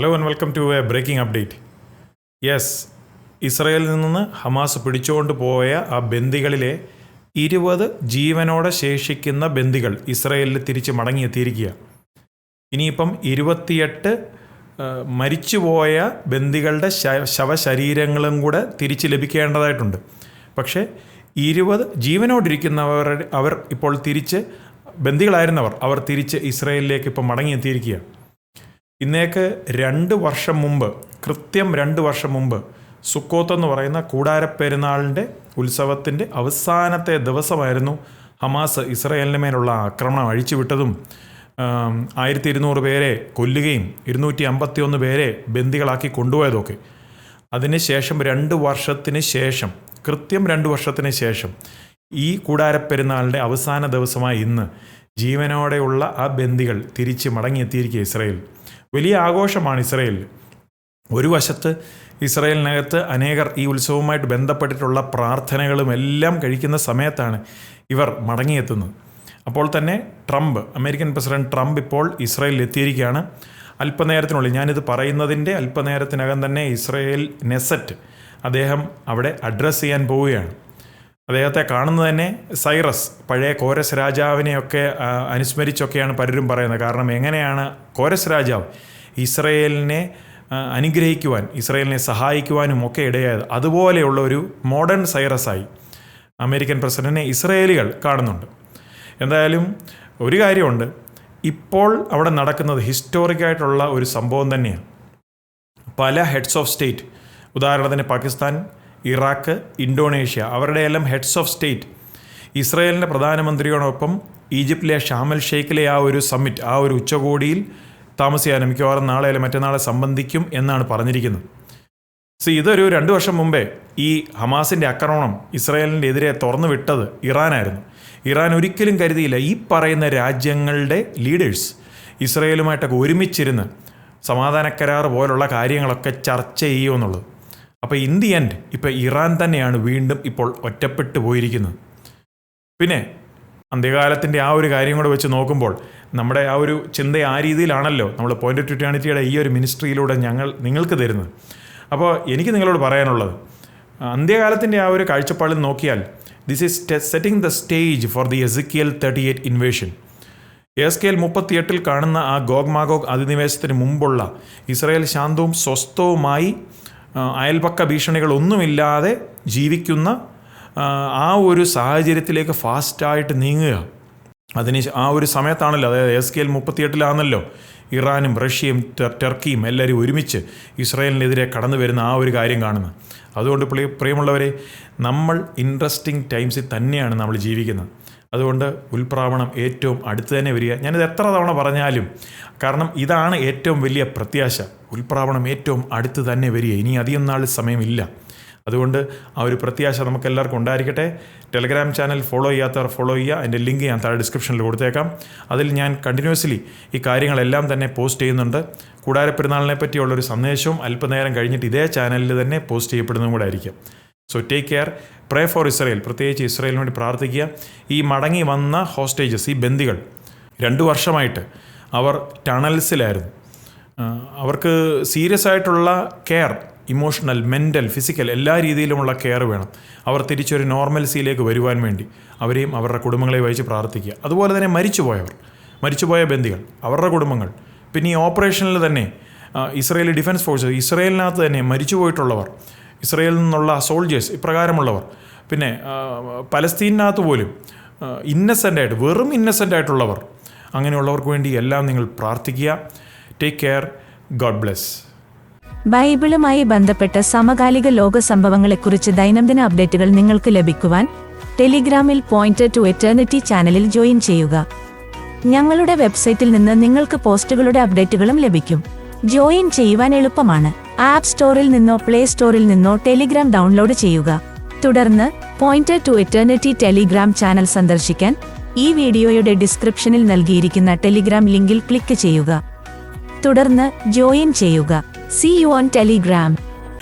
Hello and welcome to a breaking update yes ഇസ്രയേലിൽ നിന്ന് Hamas പിടിച്ചുകൊണ്ട് പോയ ആ ബന്ദികളിലെ ഇരുപത് ജീവനോടെ ശേഷിക്കുന്ന ബന്ദികൾ ഇസ്രയേലിൽ തിരിച്ച് മടങ്ങിയെത്തിയിരിക്കുക ഇനിയിപ്പം ഇരുപത്തിയെട്ട് മരിച്ചുപോയ ബന്ദികളുടെ ശവശരീരങ്ങളും കൂടെ തിരിച്ച് ലഭിക്കേണ്ടതായിട്ടുണ്ട്. പക്ഷേ ഇരുപത് ജീവനോടിരിക്കുന്നവർ അവർ ഇപ്പോൾ തിരിച്ച് ബന്ദികളായിരുന്നവർ അവർ തിരിച്ച് ഇസ്രയേലിലേക്ക് ഇപ്പം മടങ്ങിയെത്തിയിരിക്കുക ഇന്നേക്ക് രണ്ട് വർഷം മുമ്പ് കൃത്യം രണ്ട് വർഷം മുമ്പ് സുക്കോത്ത് എന്ന് പറയുന്ന കൂടാരപ്പെരുന്നാളിന്റെ ഉത്സവത്തിന്റെ അവസാനത്തെ ദിവസമായിരുന്നു ഹമാസ് ഇസ്രയേലിന് മേലുള്ള ആക്രമണം അഴിച്ചുവിട്ടതും ആയിരത്തി ഇരുന്നൂറ് പേരെ കൊല്ലുകയും ഇരുന്നൂറ്റി അമ്പത്തി ഒന്ന് പേരെ ബന്ദികളാക്കി കൊണ്ടുപോയതൊക്കെ. അതിനുശേഷം രണ്ട് വർഷത്തിന് ശേഷം കൃത്യം രണ്ട് വർഷത്തിന് ശേഷം ഈ കൂടാരപ്പെരുന്നാളിന്റെ അവസാന ദിവസമായി ഇന്ന് ജീവനോടെയുള്ള ആ ബന്ദികൾ തിരിച്ച് മടങ്ങിയെത്തിയിരിക്കുക ഇസ്രയേൽ. വലിയ ആഘോഷമാണ് ഇസ്രയേൽ. ഒരു വശത്ത് ഇസ്രയേലിനകത്ത് അനേകർ ഈ ഉത്സവവുമായിട്ട് ബന്ധപ്പെട്ടിട്ടുള്ള പ്രാർത്ഥനകളും എല്ലാം കഴിക്കുന്ന സമയത്താണ് ഇവർ മടങ്ങിയെത്തുന്നത്. അപ്പോൾ തന്നെ ട്രംപ് അമേരിക്കൻ പ്രസിഡന്റ് ട്രംപ് ഇപ്പോൾ ഇസ്രയേലിൽ എത്തിയിരിക്കുകയാണ് അല്പനേരത്തിനുള്ളിൽ ഞാനിത് പറയുന്നതിന്റെ അല്പനേരത്തിനകം തന്നെ ഇസ്രയേൽ നെസറ്റ് അദ്ദേഹം അവിടെ അഡ്രസ്സ് ചെയ്യാൻ പോവുകയാണ്. അദ്ദേഹത്തെ കാണുന്നത് തന്നെ സൈറസ്. പഴയ കോരസ് രാജാവിനെയൊക്കെ അനുസ്മരിച്ചൊക്കെയാണ് പലരും പറയുന്നത്. കാരണം എങ്ങനെയാണ് കോരസ് രാജാവ് ഇസ്രയേലിനെ അനുഗ്രഹിക്കുവാൻ ഇസ്രയേലിനെ സഹായിക്കുവാനും ഒക്കെ ഇടയായത്? അതുപോലെയുള്ള ഒരു മോഡേൺ സൈറസായി അമേരിക്കൻ പ്രസിഡന്റിനെ ഇസ്രയേലികൾ കാണുന്നുണ്ട്. എന്തായാലും ഒരു കാര്യമുണ്ട്. ഇപ്പോൾ അവിടെ നടക്കുന്നത് ഹിസ്റ്റോറിക്കായിട്ടുള്ള ഒരു സംഭവം തന്നെയാണ്. പല ഹെഡ്സ് ഓഫ് സ്റ്റേറ്റ് ഉദാഹരണത്തിന് പാകിസ്ഥാൻ ഇറാഖ് ഇന്തോനേഷ്യ അവരുടെ എല്ലാം ഹെഡ്സ് ഓഫ് സ്റ്റേറ്റ് ഇസ്രയേലിന്റെ പ്രധാനമന്ത്രിയോടൊപ്പം ഈജിപ്തിലെ ഷാമൽ ഷെയ്ഖിലെ ആ ഒരു സമ്മിറ്റ് ആ ഒരു ഉച്ചകോടിയിൽ താമസിക്കാനും മിക്കവാറും നാളെ അല്ലെങ്കിൽ മറ്റന്നാളെ സംബന്ധിക്കും എന്നാണ് പറഞ്ഞിരിക്കുന്നത്. സി ഇതൊരു രണ്ട് വർഷം മുമ്പേ ഈ ഹമാസിന്റെ ആക്രമണം ഇസ്രായേലിന്റെ എതിരെ തുറന്നു വിട്ടത് ഇറാനായിരുന്നു. ഇറാൻ ഒരിക്കലും കരുതിയില്ല ഈ പറയുന്ന രാജ്യങ്ങളുടെ ലീഡേഴ്സ് ഇസ്രയേലുമായിട്ടൊക്കെ ഒരുമിച്ചിരുന്ന് സമാധാന കരാർ പോലുള്ള കാര്യങ്ങളൊക്കെ ചർച്ച ചെയ്യുമെന്നുള്ളത്. അപ്പോൾ ഇൻ ദി എൻഡ് ഇപ്പോൾ ഇറാൻ തന്നെയാണ് വീണ്ടും ഇപ്പോൾ ഒറ്റപ്പെട്ടു പോയിരിക്കുന്നത്. പിന്നെ അന്ത്യകാലത്തിന്റെ ആ ഒരു കാര്യം കൂടെ വെച്ച് നോക്കുമ്പോൾ നമ്മുടെ ആ ഒരു ചിന്ത ആ രീതിയിലാണല്ലോ നമ്മൾ പോയിന്റ് ടു ട്യൂണിറ്റിയുടെ ഈ ഒരു മിനിസ്ട്രിയിലൂടെ ഞങ്ങൾ നിങ്ങൾക്ക് തരുന്നത്. അപ്പോൾ എനിക്ക് നിങ്ങളോട് പറയാനുള്ളത് അന്ത്യകാലത്തിന്റെ ആ ഒരു കാഴ്ചപ്പാടിൽ നോക്കിയാൽ this is setting the stage for the Ezekiel thirty eight invasion Ezekiel മുപ്പത്തിയെട്ടിൽ കാണുന്ന ആ ഗോഗ് മാഗോഗ് അധിനിവേശത്തിന് മുമ്പുള്ള ഇസ്രായേൽ ശാന്തവും സ്വസ്ഥവുമായി അയൽപക്ക ഭീഷണികളൊന്നുമില്ലാതെ ജീവിക്കുന്ന ആ, ഒരു സാഹചര്യത്തിലേക്ക് ഫാസ്റ്റായിട്ട് നീങ്ങുക. അതിന് ആ ഒരു സമയത്താണല്ലോ അതായത് എസ് കെ എൽ മുപ്പത്തിയെട്ടിലാണല്ലോ ഇറാനും റഷ്യയും ടെർ- ടർക്കിയും എല്ലാവരും ഒരുമിച്ച് ഇസ്രായേലിനെതിരെ കടന്നു വരുന്ന ആ ഒരു കാര്യം കാണുന്നത്. അതുകൊണ്ട് പ്രിയ പ്രിയമുള്ളവരെ നമ്മൾ ഇൻട്രസ്റ്റിംഗ് ടൈംസിൽ തന്നെയാണ് നമ്മൾ ജീവിക്കുന്നത്. അതുകൊണ്ട് ഉൽപ്രാവണം ഏറ്റവും അടുത്ത് തന്നെ വരിക. ഞാനിത് എത്ര തവണ പറഞ്ഞാലും കാരണം ഇതാണ് ഏറ്റവും വലിയ പ്രത്യാശ. ഉൽപ്രാവണം ഏറ്റവും അടുത്ത് തന്നെ വരിക. ഇനി അധികം നാൾ സമയമില്ല. അതുകൊണ്ട് ആ ഒരു പ്രത്യാശ നമുക്ക് എല്ലാവർക്കും ഉണ്ടായിരിക്കട്ടെ. ടെലഗ്രാം ചാനൽ ഫോളോ ചെയ്യാത്തവർ ഫോളോ ചെയ്യുക. അതിന്റെ ലിങ്ക് ഞാൻ താഴെ ഡിസ്ക്രിപ്ഷനിൽ കൊടുത്തേക്കാം. അതിൽ ഞാൻ കണ്ടിന്യൂസ്ലി ഈ കാര്യങ്ങളെല്ലാം തന്നെ പോസ്റ്റ് ചെയ്യുന്നുണ്ട്. കൂടാരപ്പെരുന്നാളിനെ പറ്റിയുള്ളൊരു സന്ദേശവും അല്പനേരം കഴിഞ്ഞിട്ട് ഇതേ ചാനലിൽ തന്നെ പോസ്റ്റ് ചെയ്യപ്പെടുന്നതും കൂടെ ആയിരിക്കും. So take care pray for Israel പ്രത്യേകിച്ച് ഇസ്രയേലിന് വേണ്ടി പ്രാർത്ഥിക്കുക. ഈ മടങ്ങി വന്ന ഹോസ്റ്റേജസ് ഈ ബന്ദികൾ രണ്ട് വർഷമായിട്ട് അവർ ടണൽസിലായിരുന്നു അവർക്ക് സീരിയസ് ആയിട്ടുള്ള കെയർ ഇമോഷണൽ മെന്റൽ ഫിസിക്കൽ എല്ലാ രീതിയിലുമുള്ള കെയർ വേണം. അവർ തിരിച്ചൊരു നോർമൽസിയിലേക്ക് വരുവാൻ വേണ്ടി അവരെയും അവരുടെ കുടുംബങ്ങളെ വഹിച്ച് പ്രാർത്ഥിക്കുക. അതുപോലെ തന്നെ മരിച്ചുപോയവർ മരിച്ചുപോയ ബന്ദികൾ അവരുടെ കുടുംബങ്ങൾ. പിന്നെ ഈ ഓപ്പറേഷനിൽ തന്നെ ഇസ്രയേലി ഡിഫൻസ് ഫോഴ്സ് ഇസ്രയേലിനകത്ത് തന്നെ മരിച്ചുപോയിട്ടുള്ളവർ ഇസ്രയേലിൽ നിന്നുള്ള സോൾജേഴ്സ് ഇപ്രകാരമുള്ളവർ. പിന്നെ പലസ്തീനകത്ത് പോലും ഇന്നസെന്റ് ആയിട്ട് വെറും ഇന്നസെന്റ് ആയിട്ടുള്ളവർ. അങ്ങനെയുള്ളവർക്ക് വേണ്ടി എല്ലാം നിങ്ങൾ പ്രാർത്ഥിക്കുക. ടേക്ക് കെയർ ഗോഡ് ബ്ലെസ് ബൈബിളുമായി ബന്ധപ്പെട്ട സമകാലിക ലോക സംഭവങ്ങളെക്കുറിച്ച് ദൈനംദിന അപ്ഡേറ്റുകൾ നിങ്ങൾക്ക് ലഭിക്കുവാൻ ടെലിഗ്രാമിൽ പോയിന്റ് ടു എറ്റേണിറ്റി ചാനലിൽ ജോയിൻ ചെയ്യുക. ഞങ്ങളുടെ വെബ്സൈറ്റിൽ നിന്ന് നിങ്ങൾക്ക് പോസ്റ്റുകളുടെ അപ്ഡേറ്റുകളും ലഭിക്കും. ജോയിൻ ചെയ്യുവാൻ എളുപ്പമാണ്. ആപ്പ് സ്റ്റോറിൽ നിന്നോ പ്ലേ സ്റ്റോറിൽ നിന്നോ ടെലിഗ്രാം ഡൗൺലോഡ് ചെയ്യുക. തുടർന്ന് point to eternity Telegram channel സന്ദർശിക്കാൻ ഈ വീഡിയോയുടെ ഡിസ്ക്രിപ്ഷനിൽ നൽകിയിരിക്കുന്ന ടെലിഗ്രാം ലിങ്കിൽ ക്ലിക്ക് ചെയ്യുക. തുടർന്ന് ജോയിൻ ചെയ്യുക. C you on Telegram